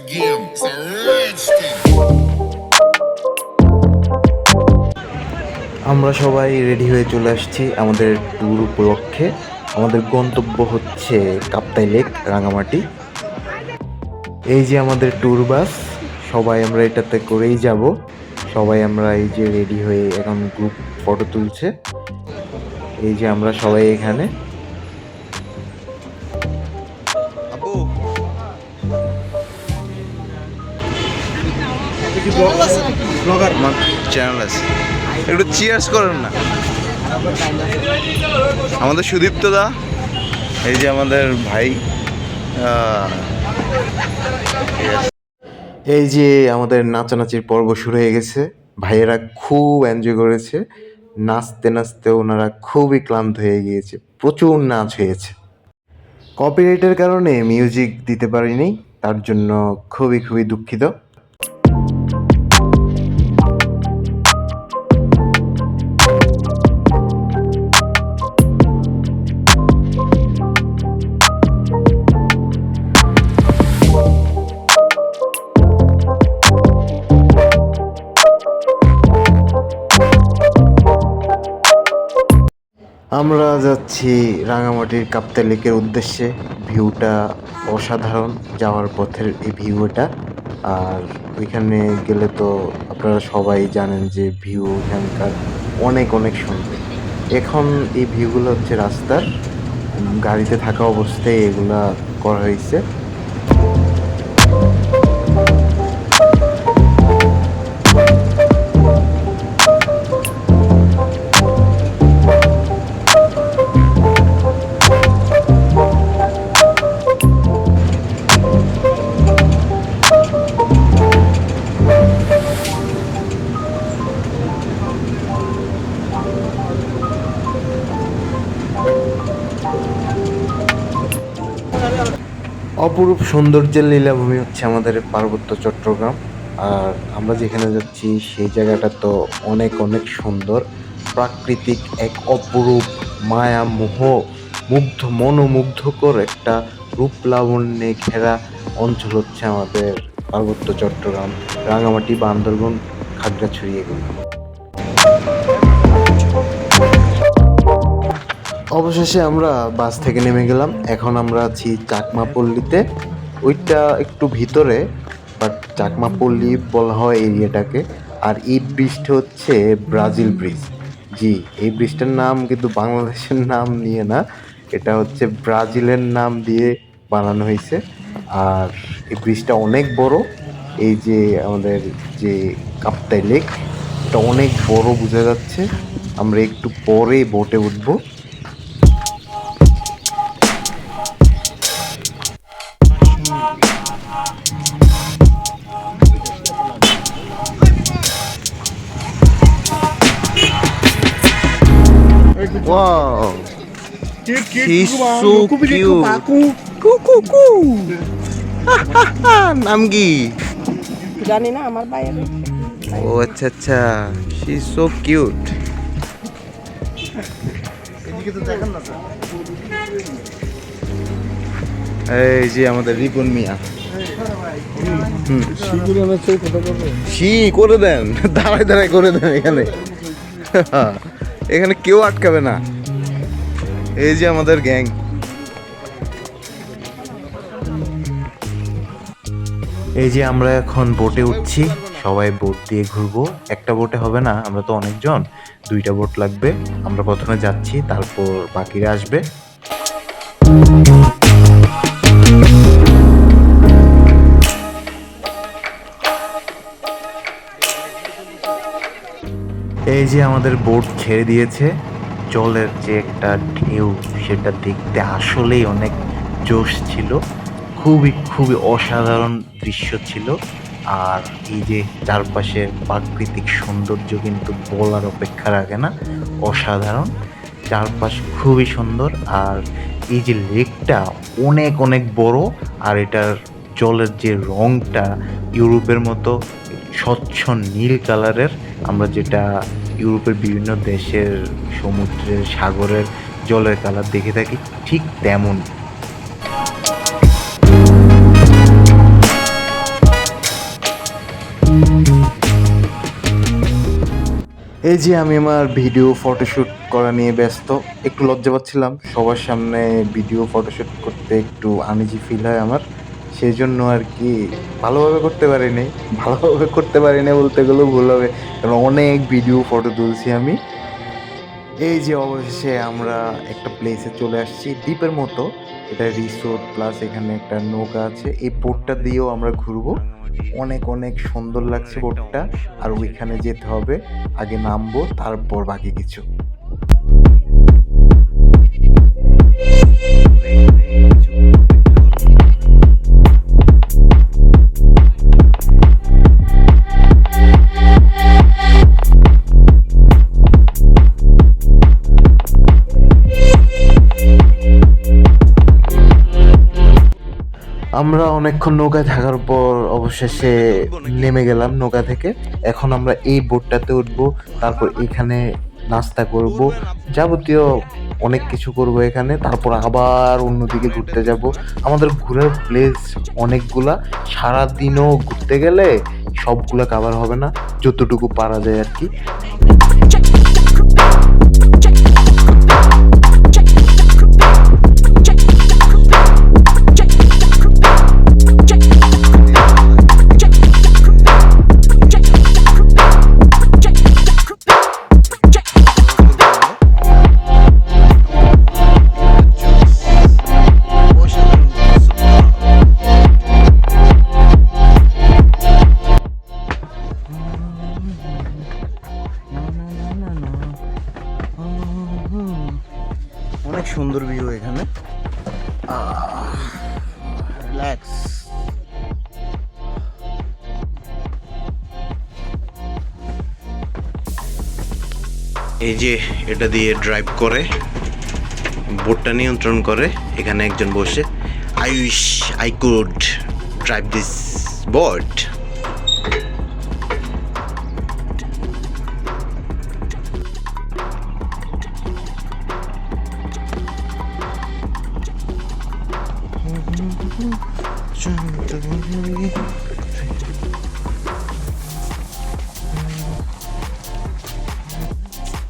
game. It's a. আমরা সবাই ready হয়ে চলে আসছি আমাদের ট্যুর উপলক্ষে। আমাদের গন্তব্য হচ্ছে কাপ্তাই লেক রাঙামাটি। এই যে আমাদের ট্যুর বাস সবাই আমরা এটাতে করেই যাব। সবাই আমরা এই যে রেডি হয়ে এখন গ্রুপ ফটো তুলছে। এই যে আমরা সবাই এখানে। আমার চ্যানেল আছে একটু চিয়ার্স করেন না। আমাদের সুদীপ্ত দা এই যে আমাদের ভাই এই যে আমাদের নাচানাচির পর্ব শুরু হয়ে গেছে। ভাইয়েরা খুব এনজয় করেছে। নাচতে নাচতে ওনারা খুবই ক্লান্ত হয়ে গিয়েছে। প্রচুর নাচ হয়েছে। কপিরাইটের কারণে মিউজিক দিতে পারিনি তার জন্য খুবই খুবই দুঃখিত। আমরা যাচ্ছি রাঙামাটির কাপ্তা লেকের উদ্দেশ্যে। ভিউটা অসাধারণ, যাওয়ার পথের এই ভিউটা আর ওইখানে গেলে তো আপনারা সবাই জানেন যে ভিউ এখানকার অনেক অনেক সুন্দর। এখন এই ভিউগুলো হচ্ছে রাস্তার। গাড়িতে থাকা অবস্থায় এগুলা করা হয়েছে। অপরূপ সৌন্দর্যের লীলাভূমি হচ্ছে আমাদের পার্বত্য চট্টগ্রাম। আর আমরা যেখানে যাচ্ছি, সেই জায়গাটা তো অনেক অনেক সুন্দর। প্রাকৃতিক এক অপরূপ মায়া মোহ, মুগ্ধ, মনোমুগ্ধকর একটা রূপ লাবণ্যে ঘেরা অঞ্চল হচ্ছে আমাদের পার্বত্য চট্টগ্রাম। রাঙামাটি, বান্দরবন, খাগড়াছড়ি এগুলো। অবশেষে আমরা বাস থেকে নেমে গেলাম। এখন আমরা আছি চাকমাপল্লীতে। ওইটা একটু ভিতরে বাট চাকমাপল্লী বলা হয় এরিয়াটাকে। আর এই ব্রিজটা হচ্ছে ব্রাজিল ব্রিজ জি, এই ব্রিজটার নাম কিন্তু বাংলাদেশের নাম নিয়ে না। এটা হচ্ছে ব্রাজিলের নাম দিয়ে বানানো হয়েছে। আর এই ব্রিজটা অনেক বড়। এই যে আমাদের যে কাপ্তাই লেক এটা অনেক বড় বোঝা যাচ্ছে। আমরা একটু পরে বোটে উঠবো। Wow. He's so cute. কুকু নাম কি জানি না আমার বাইরে। ও আচ্ছা আচ্ছা। শি সো কিউট এই যে আমাদের রিপন মিয়া। শি করে দেন। দাঁড়ায় দাঁড়ায় করে দেন এখানে। এখানে কেউ আটকাবে না। এই যে আমাদের গ্যাং। এই যে আমরা এখন বোটে উঠছি, সবাই বোট দিয়ে ঘুরবো। একটা বোটে হবে না, আমরা তো অনেকজন, দুইটা বোট লাগবে। আমরা প্রথমে যাচ্ছি, তারপর বাকিরা আসবে। এই যে আমাদের বোট ছেড়ে দিয়েছে, জলের যে একটা ঢেউ, সেটা দেখতে আসলেই অনেক জোশ ছিল। খুবই খুবই অসাধারণ দৃশ্য ছিল। আর এই যে চারপাশের প্রাকৃতিক সৌন্দর্য কিন্তু বলার অপেক্ষা রাখে না, অসাধারণ। চারপাশ খুবই সুন্দর। আর এই যে লেকটা অনেক অনেক বড়, আর এটার জলের যে রংটা ইউরোপের মতো স্বচ্ছ নীল কালারের, আমরা যেটা ইউরোপের বিভিন্ন দেশের সমুদ্রের সাগরের জলের কালার দেখে থাকি ঠিক তেমন। এই যে আমি আমার ভিডিও ফটোশ্যুট করা নিয়ে ব্যস্ত, একটু লজ্জা পাচ্ছিলাম। সবার সামনে ভিডিও ফটোশ্যুট করতে একটু আনিজি ফিল হয় আমার। সেই জন্য আর কি ভালোভাবে করতে পারিনি। ভালোভাবে করতে পারিনি বলতে গেলেও ভুল হবে। কারণ অনেক ভিডিও ফটো তুলছি আমি। এই যে অবশেষে আমরা একটা প্লেসে চলে আসছি, দ্বীপের মতো। এটা রিসোর্ট প্লাস এখানে একটা নৌকা আছে। এই বোটটা দিয়েও আমরা ঘুরবো। অনেক অনেক সুন্দর লাগছে বোটটা আর ওইখানে যেতে হবে, আগে নামবো, তারপর বাকি কিছু। আমরা অনেকক্ষণ নৌকায় থাকার পর অবশেষে নেমে গেলাম নৌকা থেকে। এখন আমরা এই বোটটাতে উঠবো, তারপর এখানে নাস্তা করব। যাবতীয় অনেক কিছু করব এখানে, তারপর আবার অন্যদিকে ঘুরতে যাব। আমাদের ঘোরার প্লেস অনেকগুলা, সারাদিনও ঘুরতে গেলে সবগুলা কাভার হবে না, যতটুকু পারা যায় আর কি। যে এটা দিয়ে ড্রাইভ করে, বোটটা নিয়ন্ত্রণ করে, এখানে একজন বসে I I could drive this boat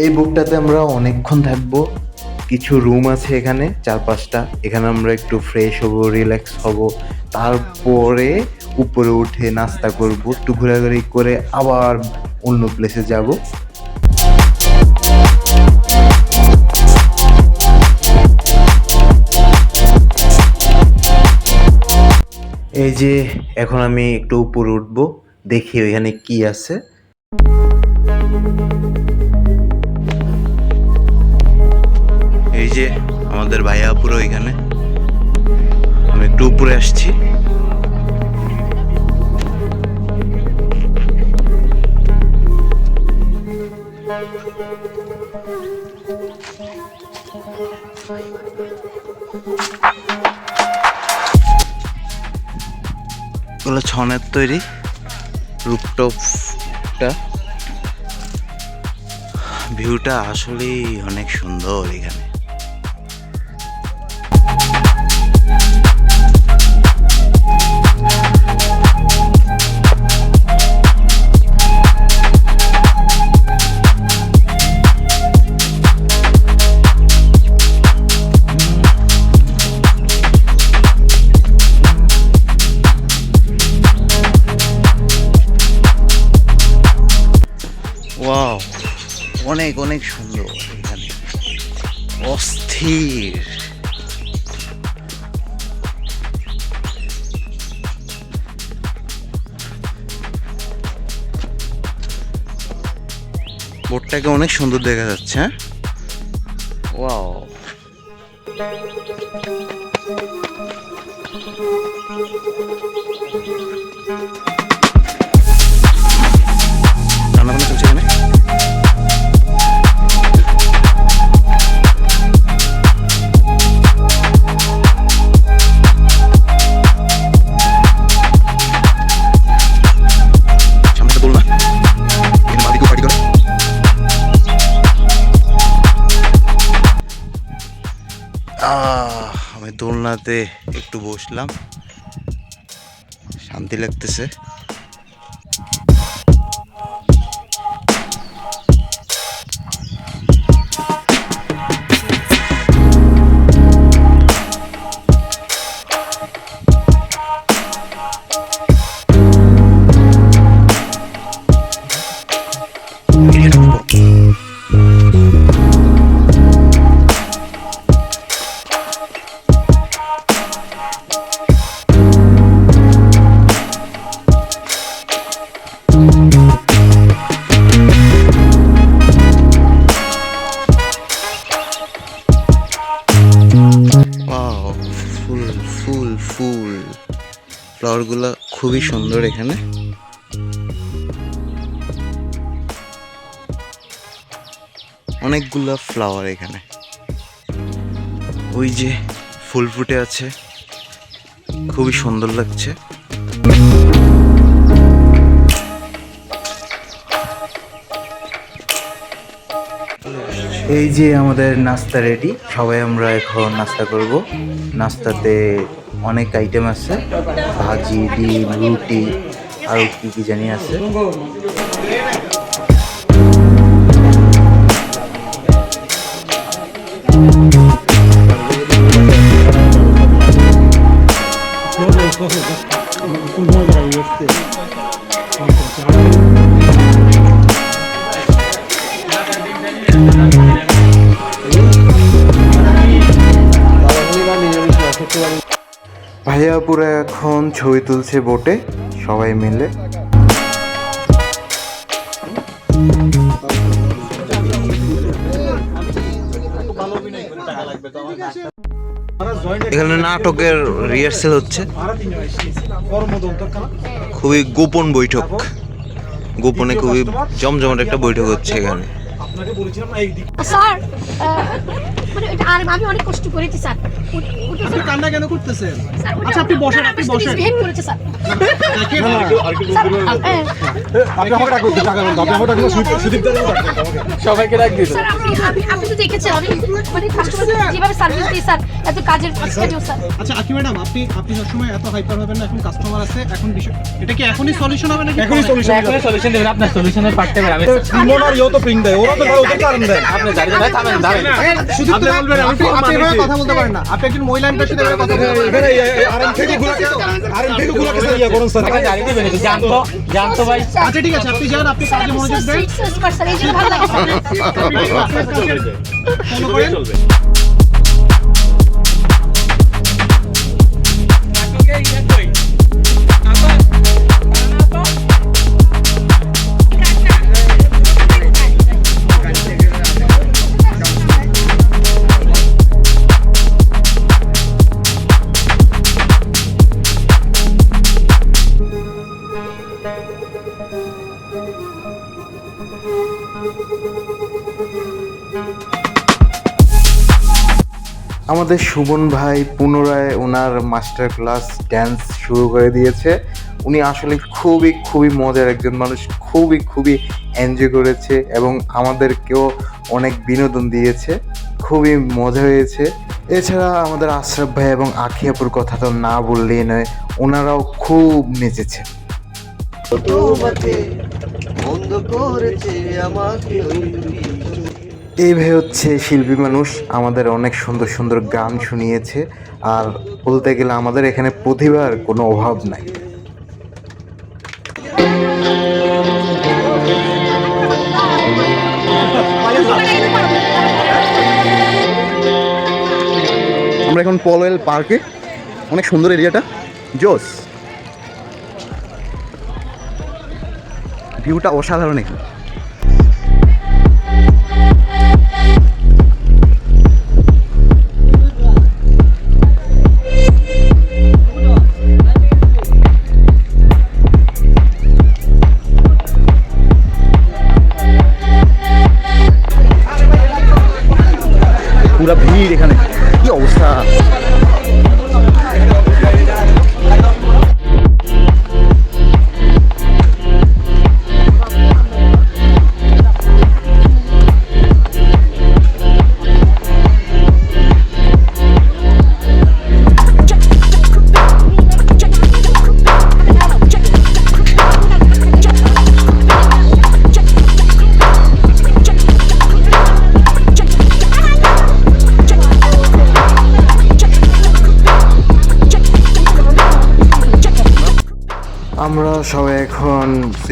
এই বুকটাতে আমরা অনেকক্ষণ থাকব। কিছু রুম আছে এখানে চার পাঁচটা এখানে আমরা একটু ফ্রেশ হব রিল্যাক্স হব। তারপরে উপরে উঠে নাস্তা করব, একটু ঘোরাঘুরি করে আবার অন্য প্লেসে যাব। এই যে, এখন আমি একটু উপরে উঠবো, দেখি ওইখানে কি আছে। এই যে আমাদের ভাইয়া পুরো এখানে। আমি একটু উপরে আসছি। ছনের তৈরি রুপটপটা ভিউটা আসলেই অনেক সুন্দর এখানে। অনেক সুন্দর এখানে। অস্থির। বোর্ডটাকে অনেক সুন্দর দেখা যাচ্ছে হ্যাঁ? ওয়াও। আমি একটু বসলাম। শান্তি লাগতেছে। ফ্লাওয়ারগুলো খুবই সুন্দর এখানে। অনেকগুলা ফ্লাওয়ার এখানে। ওই যে ফুল ফুটে আছে। খুবই সুন্দর লাগছে। এই যে আমাদের নাস্তা রেডি সবাই আমরা এখন নাস্তা করব। নাস্তাতে অনেক আইটেম আছে, ভাজি, ডিম, রুটি, আর কি কি জানি আছে। ভাইয়া পুরো এখন ছবি তুলছে বোটে সবাই মিলে। এখানে নাটকের রিহার্সেল হচ্ছে। খুবই গোপন বৈঠক। গোপনে খুবই জমজমাট একটা বৈঠক হচ্ছে এখানে। স্যার আহ, মানে এটা আর আমি অনেক কষ্ট করেছি স্যার। স্যার, কান্না কেন করতেছেন আচ্ছা, আপনি বসেন, আপনি বসেন। misbehave করেছে স্যার। স্যার, হ্যাঁ, সবাইকে ডাক দিন আপনি আপনি- আপনি তো দেখেছেন আমি মানে কাস্টমার যেভাবে সার্ভিস দিই স্যার এত কাজের স্যার আচ্ছা আকি ম্যাডাম আপনি আপনি সবসময় এত হাইপার হবেন না এখন কাস্টমার আছে এখন বিষয় এটা কি এখনই সলিউশন হবে নাকি এখনই সলিউশন এখনই সলিউশন দেবেন আপনার সলিউশনের পার্টটা আমি আর ইও তো পিং দেয় ওরা তো ওদের কারণ দেয় আপনি দাঁড়িয়ে দাঁড়িয়ে থামেন দাঁড়ান শুধু আপনি বলবেন আপনি কথা বলতে পারেন না আপনি একজন মহিলা এমপির সাথে এভাবে কথা বলতে পারেন আরএম থেকে গুলাকে আরএম থেকে গুলাকে ইয়া করুন স্যার আপনি দাঁড়িয়ে দেবেন জানতো জানতো ভাই আচ্ছা ঠিক আছে আপনি যান আপনি কাজে মনোযোগ দেন সুইট স্যার স্যার এই জন্য ভালো লাগে স্যার করেন আমাদের সুমন ভাই পুনরায় ওনার মাস্টার ক্লাস ড্যান্স শুরু করে দিয়েছে। উনি আসলে খুবই খুবই মজার একজন মানুষ, খুবই খুবই এনজয় করেছে এবং আমাদেরকেও অনেক বিনোদন দিয়েছে। খুবই মজা হয়েছে। এছাড়া আমাদের আশরাফ ভাই এবং আখিয়াপুর কথা তো না বললেই নয়, ওনারাও খুব নেচেছে। এই ভাই হচ্ছে শিল্পী মানুষ আমাদের অনেক সুন্দর সুন্দর গান শুনিয়েছে আর বলতে গেলে আমাদের এখানে প্রতিভার কোনো অভাব নাই। আমরা এখন পলওয়েল পার্কে অনেক সুন্দর এরিয়াটা। জোস। ভিউটা অসাধারণ এখানে। পুরা ভিড় এখানে। কি অবস্থা?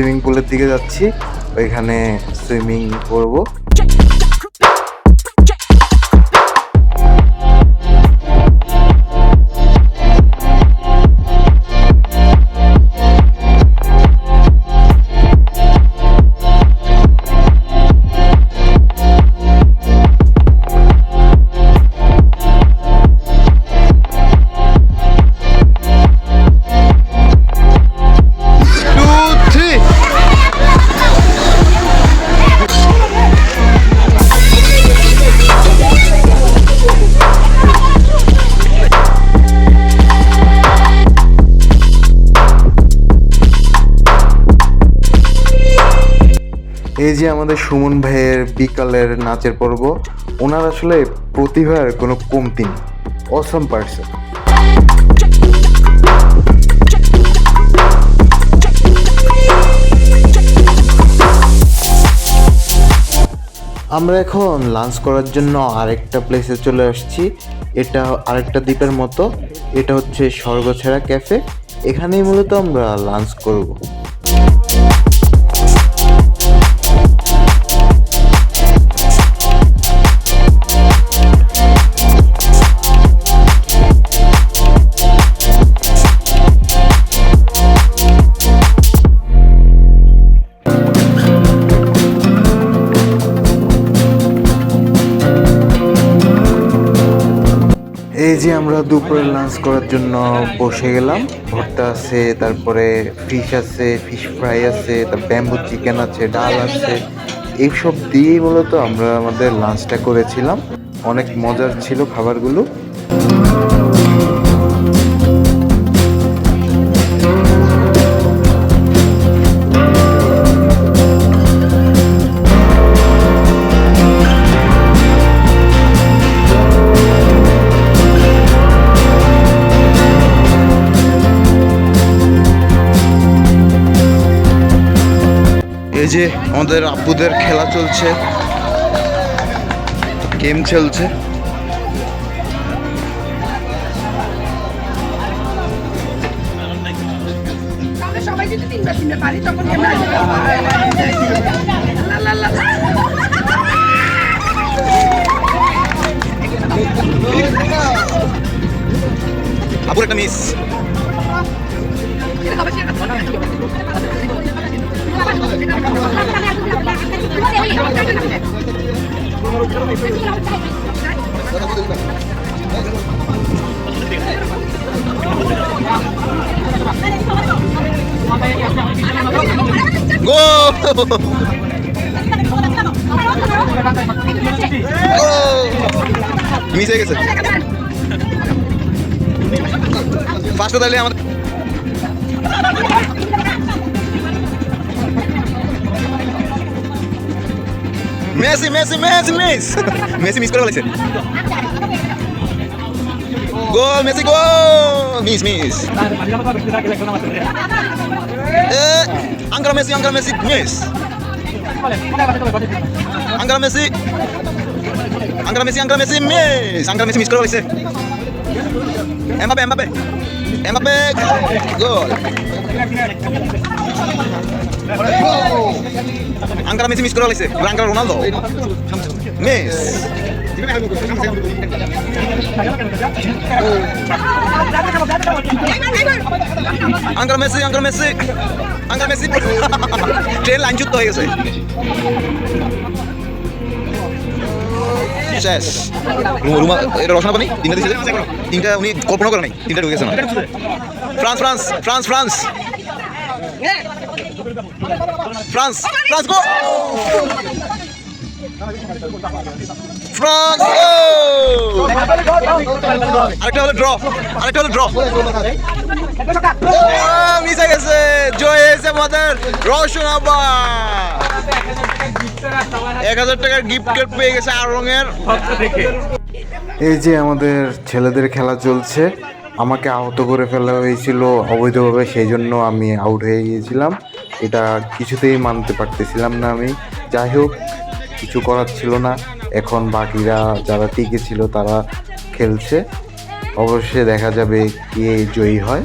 সুইমিং পুলের দিকে যাচ্ছি। ওইখানে সুইমিং করব। সুমন ভাইয়ের বিকালের নাচের পর্ব, ওনার আসলে প্রতিভার কোনো কমতি নেই। অসম পার্সন আমরা এখন লাঞ্চ করার জন্য আরেকটা প্লেসে চলে আসছি। এটা আরেকটা দ্বীপের মতো। এটা হচ্ছে স্বর্গছেড়া ক্যাফে এখানেই মূলত আমরা লাঞ্চ করব। যে আমরা দুপুরে লাঞ্চ করার জন্য বসে গেলাম। ভর্তা আছে, তারপরে ফিশ আছে ফিশ ফ্রাই আছে তার ব্যাম্বু চিকেন আছে, ডাল আছে। এইসব দিয়েই মূলত আমরা আমাদের লাঞ্চটা করেছিলাম। অনেক মজার ছিল খাবারগুলো। লা লা লা। আব্বুর একটা মিস হয়ে গেছে। ফার্স্ট তাহলে আমাদের Messi Messi Messi miss Messi miss করে ফেলেছে goal Messi goal miss miss আঙ্কার Messi আঙ্কার মেসি মিস আঙ্কার মেসি আঙ্কার মেসি আঙ্কার মেসি মিস আঙ্কার মেসি মিস করে ফেলেছে এমবাপে এমবাপে এমবাপে গোল আঙ্কার মেসি মিস করে ফেলেছে আঙ্কার রোনালদো মিস। আঙ্কার মেসি আঙ্কার মেসি। আঙ্কার মেসি। ট্রেন লাইনচ্যুত হয়ে গেছে। শেষ। রসনা পানি তিনটা তিনটা উনি কল্পনা করে নাই। তিনটা ঢুকেছে না। France France France France. France France, go! France আরেকটা হলো ড্র, আরেকটা হলো ড্র। হয়ে গেছে, জয় হয়েছে আমাদের রোশন আব্বা। এক হাজার টাকার গিফট কার্ড পেয়ে গেছে আর রঙের এই যে আমাদের ছেলেদের খেলা চলছে আমাকে আহত করে ফেলা হয়েছিল অবৈধভাবে সেই জন্য আমি আউট হয়ে গিয়েছিলাম এটা কিছুতেই মানতে পারতেছিলাম না আমি যাই হোক কিছু করার ছিল না এখন বাকিরা যারা টিকে ছিল তারা খেলছে অবশ্যই দেখা যাবে কে জয়ী হয়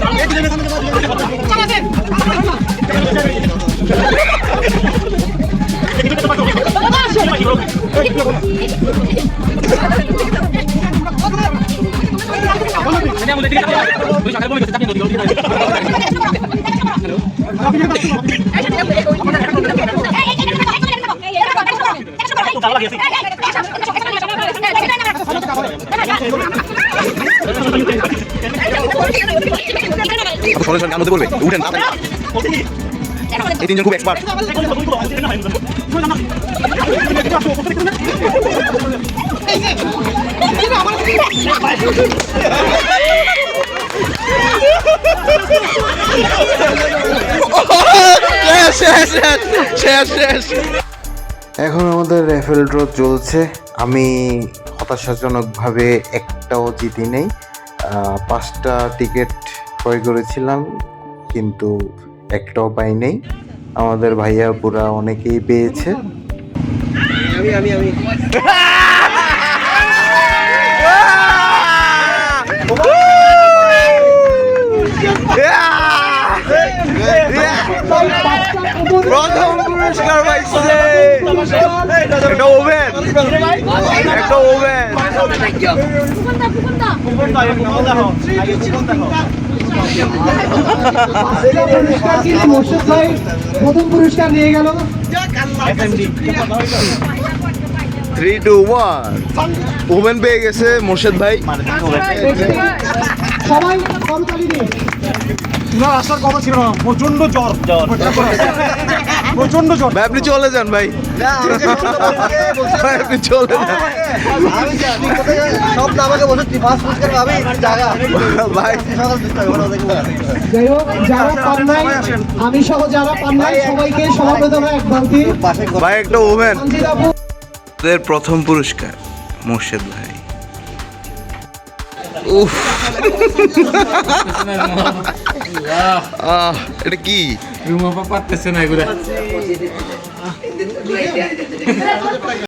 সরে সরে কার মধ্যে বলবে উঠেন এই তিনজন খুব এক্সপার্ট এখন আমাদের রেফেল ড্র চলছে। আমি হতাশাজনকভাবে একটাও জিতি নেই। পাঁচটা টিকিট ক্রয় করেছিলাম, কিন্তু একটাও পাই নেই আমাদের ভাইয়া পুরা অনেকেই পেয়েছে। প্রথম পুরস্কার পাইছে। একটা ওভেন। একটা ওভেন। প্রথম পুরস্কার নিয়ে গেল থ্রি টু ওয়ান ওভেন পেয়ে গেছে মোর্শেদ ভাই। সবাই করতালি দিয়ে। উনার আসার কথা ছিল না। প্রচণ্ড জ্বর। প্রচণ্ড জ্বর। ভাই আপনি চলে যান ভাই। আপনি চলে আমি সহ যারা পান সবাইকে সমাবেদনা এক বালতি। ভাই একটা ওভেন। সঞ্জিত প্রথম পুরস্কার মোর্শেদ ভাই। উফ। এটা কি? রুমা পারতেছে না এগুলা।